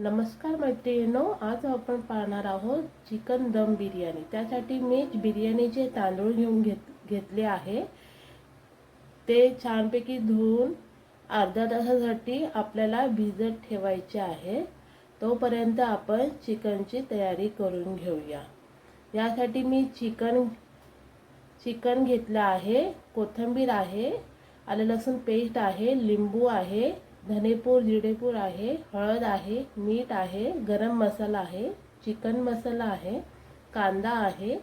नमस्कार मैत्रिणींनो आज आपण पाहणार आहोत चिकन दम बिर्याणी. त्यासाठी मी बिर्याणीचे तांदूळ घेऊन घेत घेतले आहे. ते छानपैकी धुवून अर्ध्या तासासाठी आपल्याला भिजत ठेवायचे आहे. तोपर्यंत आपण चिकनची तयारी करून घेऊया. यासाठी मी चिकन चिकन घेतलं आहे. कोथिंबीर आहे. आलं लसूण पेस्ट आहे. लिंबू आहे. धनेपूर जिरेपूर आहे हळद आहे मीठ आहे गरम मसाला आहे चिकन मसाला आहे कांदा आहे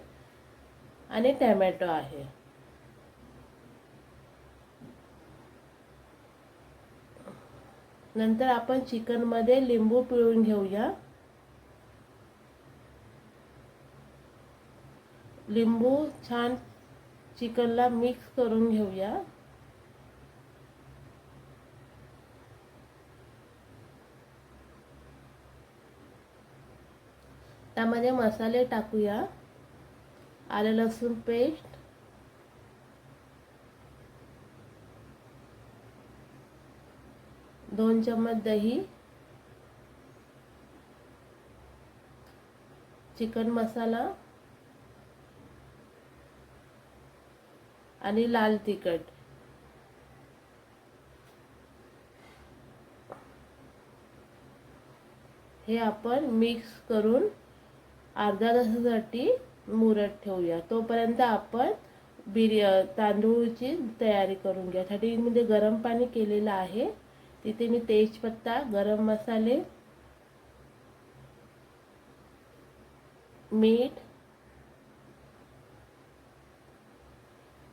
आणि टॅमॅटो आहे. नंतर आपण चिकनमध्ये लिंबू पिळून घेऊया. लिंबू छान चिकनला मिक्स करून घेऊया. त्यामध्ये मसाले टाकूया. आलं लसूण पेस्ट. दोन चम्मच दही. चिकन मसाला. आणि लाल तिखट. हे आपण मिक्स करून अर्धा तासासाठी मुरत ठेवूया. तोपर्यंत आपण बिर्या तांदूळची तयारी करून घ्या. साठी मध्ये गरम पाणी केलेलं आहे. तिथे मी तेजपत्ता गरम मसाले मीठ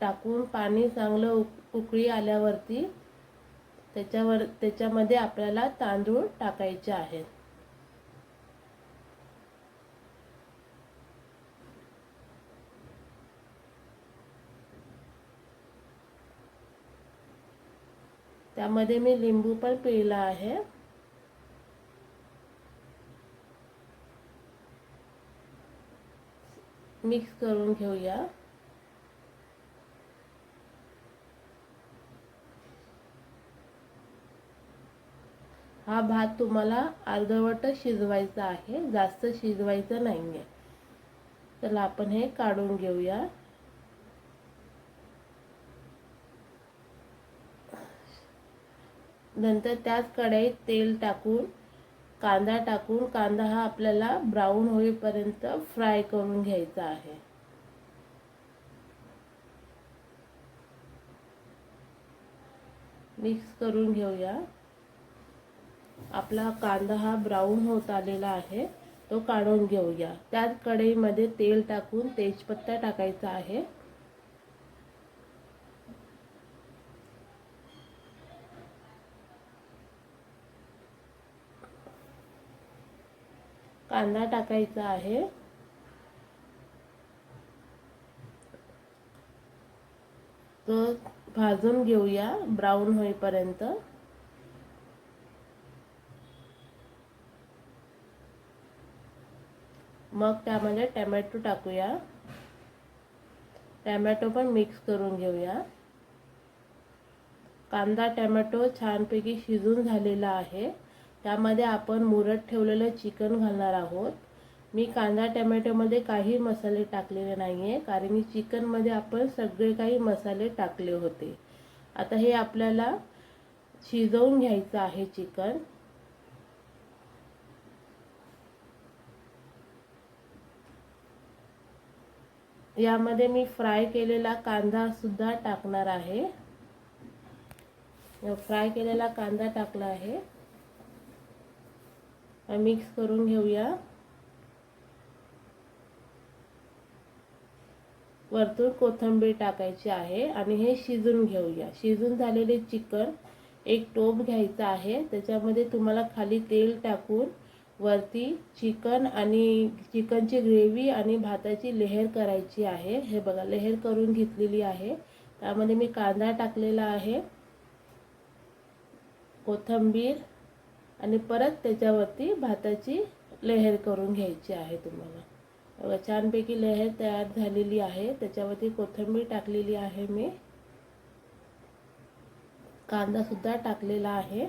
टाकून पाणी चांगलं उक उकळी आल्यावरती त्याच्यावर त्याच्यामध्ये आपल्याला तांदूळ टाकायचे आहेत. त्यामध्ये मी लिंबू पण पिळला आहे. मिक्स करून घेऊया. हा भात तुम्हाला अर्धवट शिजवायचा आहे. जास्त शिजवायचं नाही आहे तर आपण हे काढून घेऊया. नंतर त्याच कढईत तेल टाकून कांदा टाकून कांदा हा आपल्याला ब्राऊन होईपर्यंत फ्राय करून घ्यायचा आहे. मिक्स करून घेऊया. आपला कांदा हा ब्राऊन होत आलेला आहे तो काढून घेऊया. त्याच कढईमध्ये तेल टाकून तेजपत्ता टाकायचा आहे. कांदा टाकायचा आहे. तो भाजून घेऊया ब्राऊन होईपर्यंत. मग त्यामध्ये टॅमॅटो टाकूया. टॅमॅटो पण मिक्स करून घेऊया. कांदा टॅमॅटो छानपैकी शिजून झालेला आहे. त्यामध्ये आपण मुरत ठेवलेलं चिकन घालणार आहोत. मी कांदा टमॅटोमध्ये काही मसाले टाकलेले नाही आहे कारण की चिकनमध्ये आपण सगळे काही मसाले टाकले होते. आता हे आपल्याला शिजवून घ्यायचं आहे चिकन. यामध्ये मी फ्राय केलेला कांदा सुद्धा टाकणार आहे. फ्राय केलेला कांदा टाकला आहे. मिक्स करून घेऊया. वरतून कोथिंबीर टाकायची आहे आणि हे शिजून घेऊया. शिजून झालेले चिकन एक टोप घ्यायचा आहे. त्याच्यामध्ये तुम्हाला खाली तेल टाकून वरती चिकन आणि चिकनची ग्रेव्ही आणि भाताची लेहर करायची आहे. हे बघा लेहर करून घेतलेली आहे. त्यामध्ये मी कांदा टाकलेला आहे. कोथिंबीर आणि परत त्याच्यावरती भाताची लेहर करून घ्यायची आहे तुम्हाला. छानपैकी लेहर तयार झालेली आहे. त्याच्यावरती कोथिंबीर टाकलेली आहे मी. कांदासुद्धा टाकलेला आहे.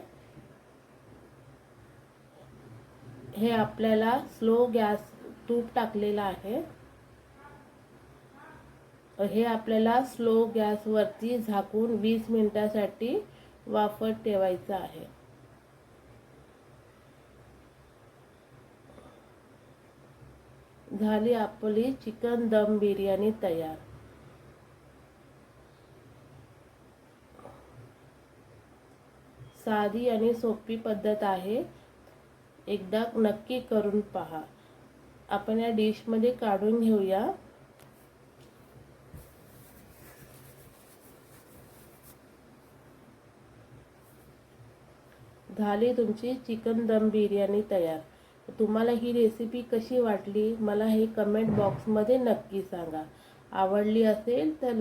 हे आपल्याला स्लो गॅस तूप टाकलेलं आहे. हे आपल्याला स्लो गॅसवरती झाकून वीस मिनटासाठी वाफत ठेवायचं आहे. झाली आपली चिकन दम बिर्याणी तयार. साधी आणि सोपी पद्धत आहे. एकदा नक्की करून पहा. आपण या डिशमध्ये काढून घेऊया. झाली तुमची चिकन दम बिर्याणी तयार. तुम्हाला ही रेसिपी कशी वाटली? मला हे कमेंट बॉक्समध्ये नक्की सांगा. आवडली असेल तर